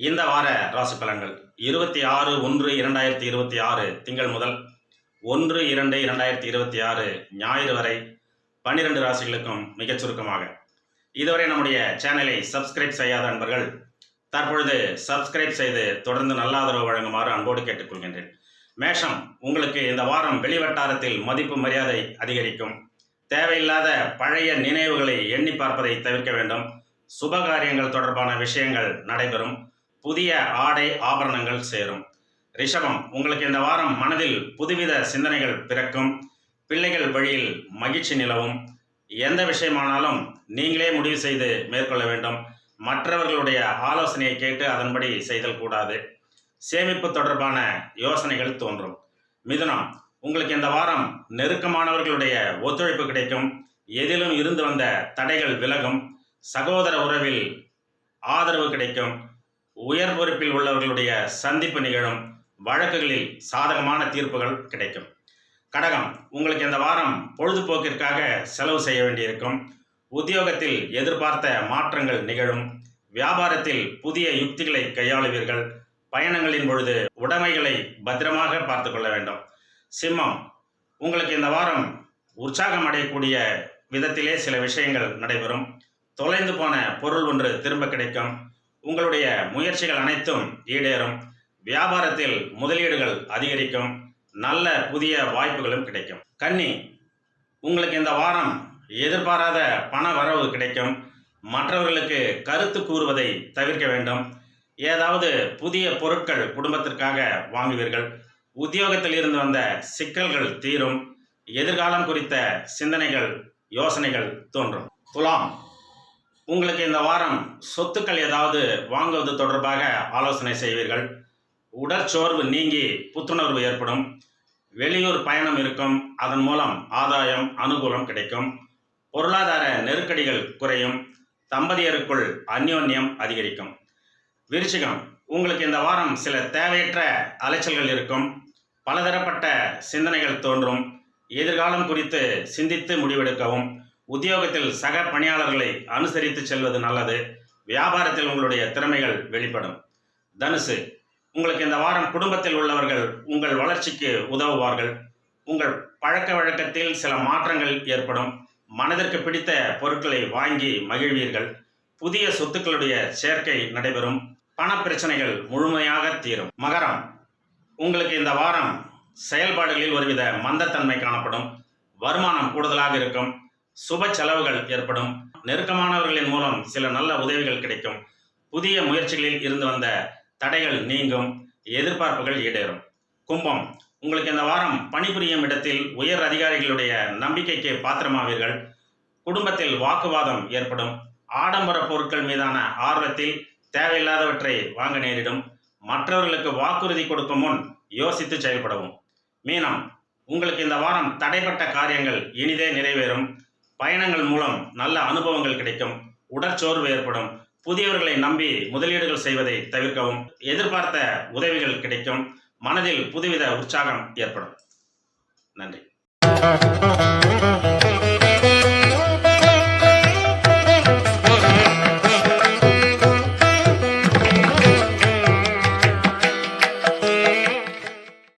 இந்த வார ராசி பலன்கள். இருபத்தி ஆறு ஒன்று இரண்டாயிரத்தி இருபத்தி ஆறு திங்கள் முதல் ஒன்று இரண்டு இரண்டாயிரத்தி இருபத்தி ஆறு ஞாயிறு வரை பன்னிரண்டு ராசிகளுக்கும் மிகச் சுருக்கமாக. இதுவரை நம்முடைய சேனலை சப்ஸ்கிரைப் செய்யாத அன்பர்கள் தற்பொழுது சப்ஸ்கிரைப் செய்து தொடர்ந்து நல்ல ஆதரவு வழங்குமாறு அன்போடு கேட்டுக்கொள்கின்றேன். மேஷம் உங்களுக்கு இந்த வாரம் வெளிவட்டாரத்தில் மதிப்பு மரியாதை அதிகரிக்கும். தேவையில்லாத பழைய நினைவுகளை எண்ணி பார்ப்பதை தவிர்க்க வேண்டும். சுபகாரியங்கள் தொடர்பான விஷயங்கள் நடைபெறும். புதிய ஆடை ஆபரணங்கள் சேரும். ரிஷபம் உங்களுக்கு இந்த வாரம் மனதில் புதுவித சிந்தனைகள் பிறக்கும். பிள்ளைகள் வழியில் மகிழ்ச்சி நிலவும். எந்த விஷயமானாலும் நீங்களே முடிவு செய்து மேற்கொள்ள வேண்டும். மற்றவர்களுடைய ஆலோசனையை கேட்டு அதன்படி செய்தல் கூடாது. சேமிப்பு தொடர்பான யோசனைகள் தோன்றும். மிதுனம் உங்களுக்கு இந்த வாரம் நெருக்கமானவர்களுடைய ஒத்துழைப்பு கிடைக்கும். எதிலும் இருந்து வந்த தடைகள் விலகும். சகோதர உறவில் ஆதரவு கிடைக்கும். உயர் பொறுப்பில் உள்ளவர்களுடைய சந்திப்பு நிகழும் வழக்குகளில் சாதகமான தீர்ப்புகள் கிடைக்கும். கடகம் உங்களுக்கு இந்த வாரம் பொழுதுபோக்கிற்காக செலவு செய்ய வேண்டியிருக்கும். உத்தியோகத்தில் எதிர்பார்த்த மாற்றங்கள் நிகழும். வியாபாரத்தில் புதிய யுக்திகளை கையாளுவீர்கள். பயணங்களின் பொழுது உடைமைகளை பத்திரமாக பார்த்து கொள்ள வேண்டும். சிம்மம் உங்களுக்கு இந்த வாரம் உற்சாகம் அடையக்கூடிய விதத்திலே சில விஷயங்கள் நடைபெறும். தொலைந்து போன பொருள் ஒன்று திரும்ப கிடைக்கும். உங்களுடைய முயற்சிகள் அனைத்தும் ஈடேறும். வியாபாரத்தில் முதலீடுகள் அதிகரிக்கும். நல்ல புதிய வாய்ப்புகளும் கிடைக்கும். கன்னி உங்களுக்கு இந்த வாரம் எதிர்பாராத பண வரவு கிடைக்கும். மற்றவர்களுக்கு கருத்து கூறுவதை தவிர்க்க வேண்டும். ஏதாவது புதிய பொருட்கள் குடும்பத்திற்காக வாங்குவீர்கள். உத்தியோகத்தில் இருந்து வந்த சிக்கல்கள் தீரும். எதிர்காலம் குறித்த சிந்தனைகள் யோசனைகள் தோன்றும். துலாம் உங்களுக்கு இந்த வாரம் சொத்துக்கள் ஏதாவது வாங்குவது தொடர்பாக ஆலோசனை செய்வீர்கள். உடற்சோர்வு நீங்கி புத்துணர்வு ஏற்படும். வெளியூர் பயணம் இருக்கும். அதன் மூலம் ஆதாயம் அனுகூலம் கிடைக்கும். பொருளாதார நெருக்கடிகள் குறையும். தம்பதியருக்குள் அந்யோன்யம் அதிகரிக்கும். விருச்சிகம் உங்களுக்கு இந்த வாரம் சில தேவையற்ற அலைச்சல்கள் இருக்கும். பலதரப்பட்ட சிந்தனைகள் தோன்றும். எதிர்காலம் குறித்து சிந்தித்து முடிவெடுக்கவும். உத்தியோகத்தில் சக பணியாளர்களை அனுசரித்து செல்வது நல்லது. வியாபாரத்தில் உங்களுடைய திறமைகள் வெளிப்படும். தனுசு உங்களுக்கு இந்த வாரம் குடும்பத்தில் உள்ளவர்கள் உங்கள் வளர்ச்சிக்கு உதவுவார்கள். உங்கள் பழக்க வழக்கத்தில் சில மாற்றங்கள் ஏற்படும். மனதிற்கு பிடித்த பொருட்களை வாங்கி மகிழ்வீர்கள். புதிய சொத்துக்களுடைய சேர்க்கை நடைபெறும். பண பிரச்சனைகள் முழுமையாக தீரும். மகரம் உங்களுக்கு இந்த வாரம் செயல்பாடுகளில் ஒருவித மந்தத்தன்மை காணப்படும். வருமானம் கூடுதலாக இருக்கும். சுப செலவுகள் ஏற்படும். நெருக்கமானவர்களின் மூலம் சில நல்ல உதவிகள் கிடைக்கும். புதிய முயற்சிகளில் இருந்து வந்த தடைகள் நீங்கும். எதிர்பார்ப்புகள் ஈடேறும். கும்பம். உங்களுக்கு இந்த வாரம் பணிபுரியும் இடத்தில் உயர் அதிகாரிகளுடைய நம்பிக்கைக்கு பாத்திரமாவீர்கள். குடும்பத்தில் வாக்குவாதம் ஏற்படும். ஆடம்பர பொருட்கள் மீதான ஆர்வத்தில் தேவையில்லாதவற்றை வாங்க நேரிடும். மற்றவர்களுக்கு வாக்குறுதி கொடுக்கும் முன் யோசித்து செயல்படவும். மீனம். உங்களுக்கு இந்த வாரம் தடைப்பட்ட காரியங்கள் இனிதே நிறைவேறும். பயணங்கள் மூலம் நல்ல அனுபவங்கள் கிடைக்கும். உடற்சோர்வு ஏற்படும். புதியவர்களை நம்பி முதலீடுகள் செய்வதை தவிர்க்கவும் எதிர்பார்த்த உதவிகள் கிடைக்கும். மனதில் புதுவித உற்சாகம் ஏற்படும். நன்றி.